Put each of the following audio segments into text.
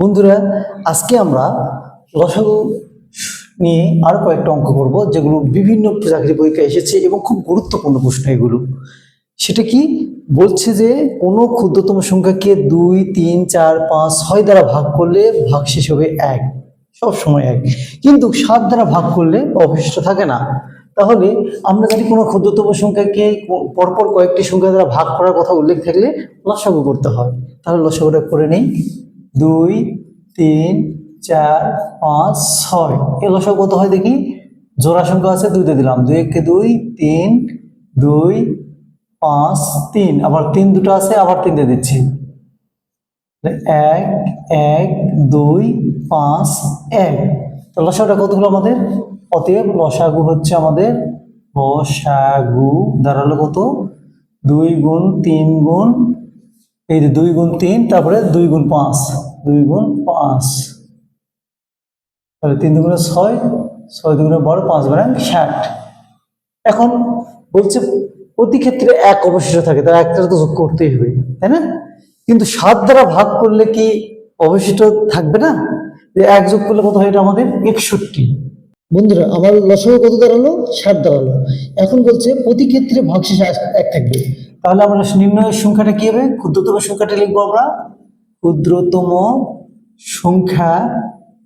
বন্ধুরা, আজকে আমরা লসাগু নিয়ে আরও কয়েকটা অঙ্ক করব, যেগুলো বিভিন্ন চাকরি পরীক্ষায় এসেছে এবং খুব গুরুত্বপূর্ণ প্রশ্ন এগুলো। সেটা কি? বলছে যে কোনো ক্ষুদ্রতম সংখ্যাকে দুই, তিন, চার, পাঁচ, ছয় দ্বারা ভাগ করলে ভাগশেষ হবে এক। সব সময় এক। কিন্তু সাত দ্বারা ভাগ করলে অবশিষ্ট থাকে না। তাহলে আমরা যদি কোনো ক্ষুদ্রতম সংখ্যাকে পরপর কয়েকটি সংখ্যা দ্বারা ভাগ করার কথা উল্লেখ থাকলে লসাগু করতে হয়। তাহলে লসাগুটা করে নেই। দুই, তিন, চার, পাঁচ, ছয়। এই লসাগু কত হয় দেখি? জোড়া সংখ্যা আছে দুইতে দিলাম। দুই, একে দুই, তিন, দুই, পাঁচ, তিন। আবার তিন দুটো আছে, আবার তিনটে দিচ্ছি। এক এক, দুই, পাঁচ, এক। তো লসাগুটা কত হলো আমাদের? অতএব লসাগু হচ্ছে আমাদের লসাগু দাঁড়াল কত? দুই গুণ তিন গুণ এই যে দুই গুণ তিন, তারপরে দুই গুণ পাঁচ, দুই গুণ পাঁচ। তাহলে তিন দুগুণে ছয় ছয় দুগুণে বারো, পাঁচ বারে ষাট। এখন বলছে প্রতি ক্ষেত্রে এক অবশিষ্ট থাকে তার একটা তো যোগ করতেই হবে, তাই না? কিন্তু সাত দ্বারা ভাগ করলে কি অবশিষ্ট থাকবে না? যে এক যোগ করলে কত হয় এটা আমাদের একষট্টি। বন্ধুরা, আমার লসাগু কত দাঁড়াল? ষাট দাঁড়াল। এখন বলছে প্রতি ক্ষেত্রে ভাগশেষ এক থাকবে। তাহলে আমরা নির্ণয়ের সংখ্যাটা কি হবে? ক্ষুদ্রতম সংখ্যাটা লিখব আমরা। ক্ষুদ্রতম সংখ্যা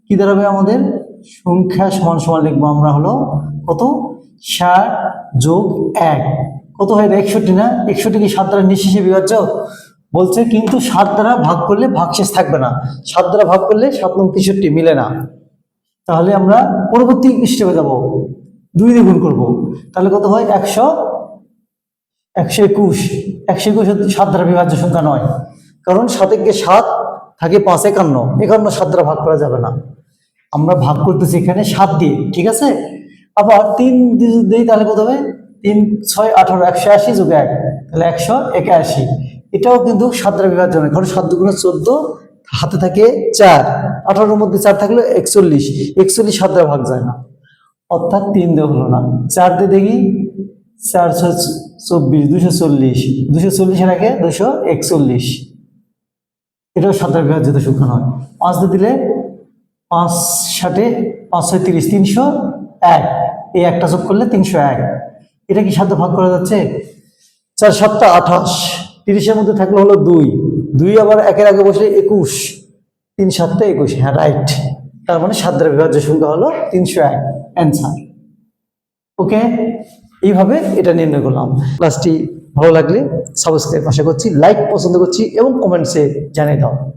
কি দাঁড়াবে আমাদের? সংখ্যা সমান সমান লিখব আমরা হলো কত? ষাট যোগ এক। কত হয় একষট্টি না? একষট্টি কি সাত দ্বারা নিঃশেষে বিভাজ্য? বলছে কিন্তু সাত দ্বারা ভাগ করলে ভাগশেষ থাকবে না। সাত দ্বারা ভাগ করলে সাত নং তেষট্টি মিলে না। তাহলে আমরা পরবর্তী স্টেপে যাব। দুই দিয়ে গুণ করব। তাহলে কত হয়? একশো একশো একুশ। একশো একুশ সাত দ্বারা বিভাজ্য সংখ্যা নয়। কারণ সাতে গিয়ে সাত থাকে পাঁচ একান্ন। একান্ন সাত দ্বারা ভাগ করা যাবে না। আমরা ভাগ করতেছি এখানে সাত দিয়ে, ঠিক আছে? আবার তিন দিই তাহলে কত হবে? তিন, ছয়, আঠারো, একশো আশি যোগ এক। তাহলে একশো একাশি। এটাও কিন্তু সাত দ্বারা বিভাজ্য নয় কারণ সাত দুগুণে চোদ্দ হাতে থাকে চার। আঠারোর মধ্যে চার থাকলে একচল্লিশ। একচল্লিশ সাত দ্বারা ভাগ যায় না। অর্থাৎ তিন দিয়ে হলো না। চার দিয়ে দেখি চারশো চব্বিশ, দুশো চল্লিশ। দুশো চল্লিশের আগে দুশো একচল্লিশ। এটাও সাঁতার বিভাজ্যত সংখ্যা নয়। পাঁচ দিয়ে দিলে পাঁচ ষাটে পাঁচ ছয় তিরিশ, তিনশো এক। এই একটা যোগ করলে তিনশো এক। এটা কি সাথে ভাগ করা যাচ্ছে? চার সাতটা আঠাশ। তিরিশের মধ্যে থাকলে হলো দুই। দুই আবার একের আগে বসলে একুশ। তিন সাতটা একুশ। হ্যাঁ রাইট। তার মানে সাত দ্বারা বিভাজ্য সংখ্যা হলো তিনশো এক। অ্যান্সার। ওকে? এইভাবে এটা নির্ণয় করলাম। ক্লাসটি ভালো লাগলে সাবস্ক্রাইব আশা করছি লাইক পছন্দ করছি এবং কমেন্টসে জানিয়ে দাও।